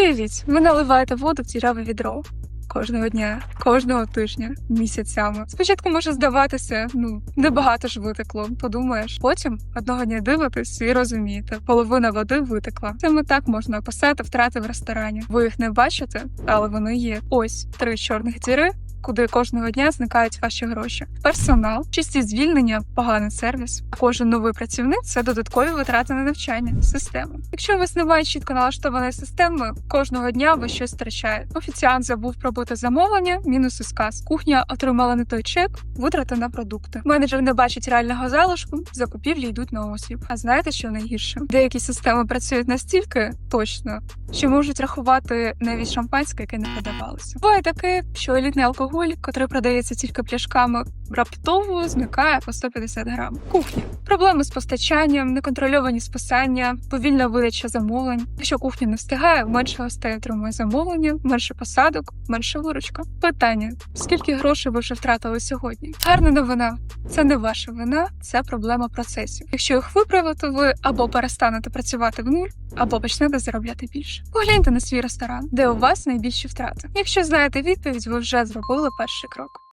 Уявіть, ви наливаєте воду в діряве відро. Кожного дня, кожного тижня, місяцями. Спочатку може здаватися, ну небагато ж витекло. Подумаєш, потім одного дня дивитесь і розумієте, половина води витекла. Саме так можна описати втрати в ресторані. Ви їх не бачите, але вони є. Ось три чорних діри. Куди кожного дня зникають ваші гроші, персонал, чисті звільнення, поганий сервіс. Кожен новий працівник це додаткові витрати на навчання, система. Якщо у вас немає чітко налаштованої системи, кожного дня ви щось втрачаєте. Офіціант забув пробити замовлення, мінус і сказ. Кухня отримала не той чек, витрати на продукти. Менеджер не бачить реального залишку, закупівлі йдуть на осліп. А знаєте, що найгірше? Деякі системи працюють настільки точно, що можуть рахувати навіть шампанське, яке не продавалося. Буває таке, що елітний алкоголь, який продається тільки пляшками, раптово зникає по 150 грам. Кухня. Проблеми з постачанням, неконтрольовані списання, повільна видача замовлень. Якщо кухня не встигає, менше гостей отримує замовлення, менше посадок, менше виручка. Питання: скільки грошей ви вже втратили сьогодні? Гарна новина. Це не ваша вина, це проблема процесів. Якщо їх виправити, ви або перестанете працювати в нуль, або почнете заробляти більше. Погляньте на свій ресторан, де у вас найбільші втрати. Якщо знаєте відповідь, ви вже зробили перший крок.